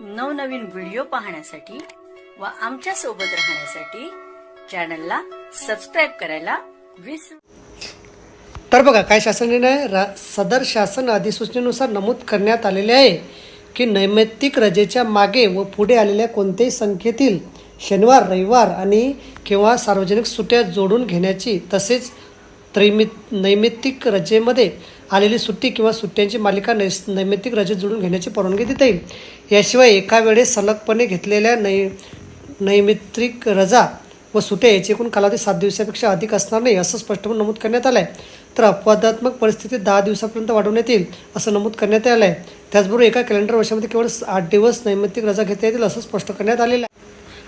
नवनवीन व्हिडिओ पाहण्यासाठी व आमच्यासोबत राहण्यासाठी चॅनलला सबस्क्राईब करायला विसरू तर बघा काय शासन निर्णय सदर शासन अधिसूचनेनुसार नमूद करण्यात आलेले आहे की नैमित्तिक रजेच्या मागे व पुढे आलेल्या कोणत्याही संख्येतील शनिवार रविवार आणि किंवा सार्वजनिक सुट्ट्या जोडून घेण्याची तसेच त्रैमित नैमित्तिक रजेमध्ये आलेली सुट्टी किंवा सुट्ट्यांची मालिका नैस नैमित्तिक रजेत जोडून घेण्याची परवानगी देता येईल. याशिवाय एका वेळेस सलगपणे घेतलेल्या नै नैमित्तिक रजा व सुट्ट्या याची एकूण कालावधी सात दिवसापेक्षा अधिक असणार नाही असं स्पष्टपणे नमूद करण्यात आलं आहे तर अपवादात्मक परिस्थितीत दहा दिवसापर्यंत वाढवण्यात येईल असं नमूद करण्यात आलं आहे त्याचबरोबर एका कॅलेंडर वर्षामध्ये केवळ आठ दिवस नैमित्तिक रजा घेता येतील असं स्पष्ट करण्यात आलेलं आहे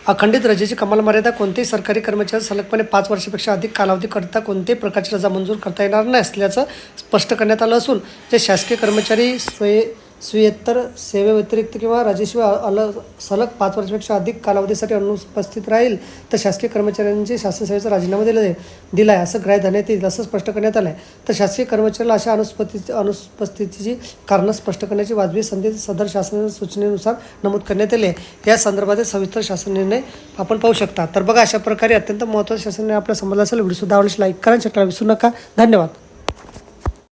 अखंडित रजेची कमाल मर्यादा कोणतेही सरकारी कर्मचारी सलगपणे पाच वर्षापेक्षा अधिक कालावधीकरता कोणत्याही प्रकारची रजा मंजूर करता येणार नाही असल्याचं स्पष्ट करण्यात आलं असून जे शासकीय कर्मचारी स्वय स्वीयत्तर सेवेव्यतिरिक्त किंवा राजेशिवाय अल सलग पाच वर्षापेक्षा अधिक कालावधीसाठी अनुपस्थित राहील तर शासकीय कर्मचाऱ्यांचे शासन सेवेचा राजीनामा दिला जाईल दिला आहे असं ग्राह्य धरण्यात येईल असं स्पष्ट करण्यात आलं आहे तर शासकीय कर्मचाऱ्याला अशा अनुपस्थिती अनुपस्थितीची कारणं स्पष्ट करण्याची वाजवी संधी सदर शासन सूचनेनुसार नमूद करण्यात आली आहे. या संदर्भातील सविस्तर शासन निर्णय आपण पाहू शकता. तर बघा अशा प्रकारे अत्यंत महत्त्वाचं शासन आपल्या समजला असेल. व्हिडिओ सुद्धा आवडल्यास लाईक करा चॅनलला विसरू नका. धन्यवाद.